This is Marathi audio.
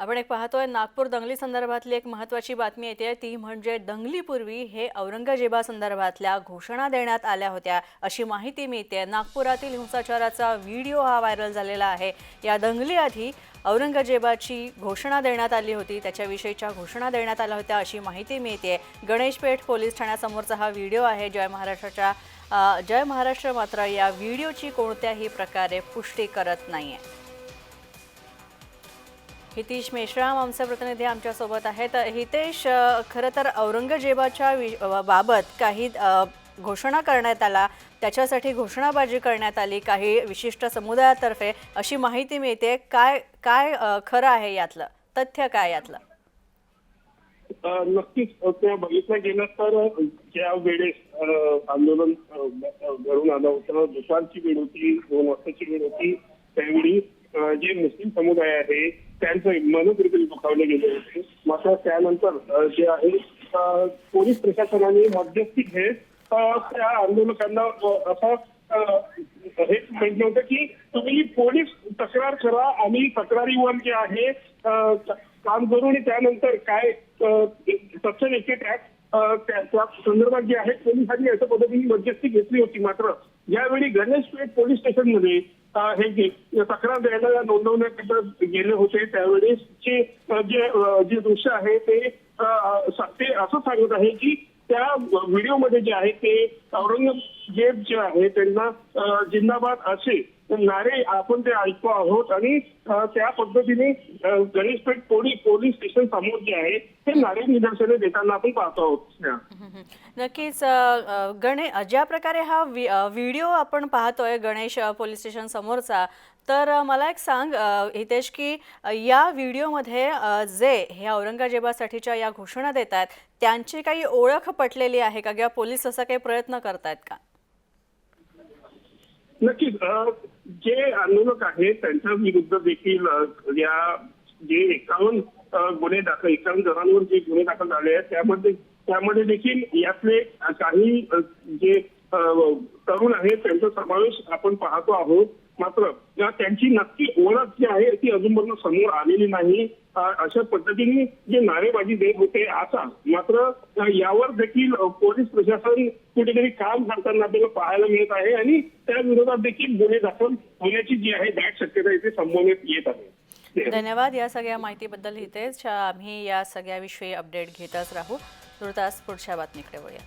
आपण एक पाहतोय नागपूर दंगली संदर्भातली एक महत्वाची बातमी येते. ती म्हणजे दंगलीपूर्वी हे औरंगजेबा संदर्भातल्या घोषणा देण्यात आल्या होत्या. अशी माहिती मिळते. नागपुरातील हिंसाचाराचा व्हिडिओ हा व्हायरल झालेला आहे. या दंगलीआधी औरंगजेबाची घोषणा देण्यात आली होती. त्याच्याविषयीच्या घोषणा देण्यात आल्या होत्या अशी माहिती मिळते. गणेशपेठ पोलीस ठाण्यासमोरचा हा व्हिडिओ आहे. जय महाराष्ट्राच्या जय महाराष्ट्र मात्र या व्हिडिओची कोणत्याही प्रकारे पुष्टी करत नाही आहे हितेश मेश्राम आमचे प्रतिनिधी आमच्यासोबत आहेत हितेश खर खरं तर औरंगजेबाच्या बाबत काही घोषणा करण्यात आला. त्याच्यासाठी घोषणाबाजी करण्यात आली काही विशिष्ट समुदायातर्फे. अशी माहिती मिळते. काय काय खरं आहे यातलं? तथ्य काय यातलं? नक्कीच. बघितलं गेलं तर ज्या वेळेस आंदोलन घडून आलं होतं दुपारची वेळ होती दोन वाजताची वेळ होती त्यावेळी जे मुस्लिम समुदाय आहे त्यांचं मनोकृती दुखावले गेले होते. मात्र त्यानंतर जे आहे पोलीस प्रशासनाने मध्यस्थी घेत त्या आंदोलकांना असं असा हे म्हटलं होतं की तुम्ही पोलीस तक्रार करा आणि तक्रारीवर जे आहे काम करू आणि त्यानंतर काय सक्षम एक त्या त्या संदर्भात जे आहे पोलिसांनी अशा पद्धतीने मध्यस्थी घेतली होती मात्र यावेळी गणेशपेठ पोलीस स्टेशनमध्ये हे जे तक्रार द्यायला नोंदवण्याकरता गेले होते त्यावेळेसचे अ, जे जे दृश्य आहे ते ते असं सांगत आहे की त्या व्हिडिओमध्ये जे आहे ते औरंगजेब जे आहे त्यांना जिंदाबाद असे. नारे आपण ते ऐकतो आहोत आणि त्या पद्धतीने गणेशपेठ पोलीस पोलीस स्टेशन समोर जे आहे ते नारे निदर्शने देताना आपण पाहतो आहोत. नक्कीच गणे ज्या प्रकारे हा व्हिडिओ आपण पाहतोय गणेश पोलीस स्टेशन समोरचा तर मला एक सांग हितेश की या व्हिडिओमध्ये जे हे औरंगजेबासाठीच्या या घोषणा देत आहेत त्यांची काही ओळख पटलेली आहे का? किंवा पोलीस असा काही प्रयत्न करतायत का? नक्कीच जे आंदोलक आहेत त्यांच्या विरुद्ध देखील या जे एकावन्न गुन्हे दाखल एकावन्न जणांवर जे गुन्हे दाखल झाले आहेत त्यामध्ये त्यामध्ये देखील यातले काही जे तरुण आहेत त्यांचा समावेश आपण पाहतो आहोत. मात्र त्यांची नक्की ओळख जी आहे ती अजूनपर्यंत समोर आलेली नाही. अशा पद्धतीने जे नारेबाजी देत होते आता मात्र यावर देखील पोलीस प्रशासन कुठेतरी काम करताना आपल्याला पाहायला मिळत आहे आणि त्या विरोधात देखील गुन्हे दाखल होण्याची जी आहे दाट शक्यता इथे संबोधण्यात येत आहे. धन्यवाद. या सगळ्या माहितीबद्दल इथेच आम्ही या सगळ्याविषयी अपडेट घेतच राहू. तुर्तास पुढच्या बातमीकडे वळूया.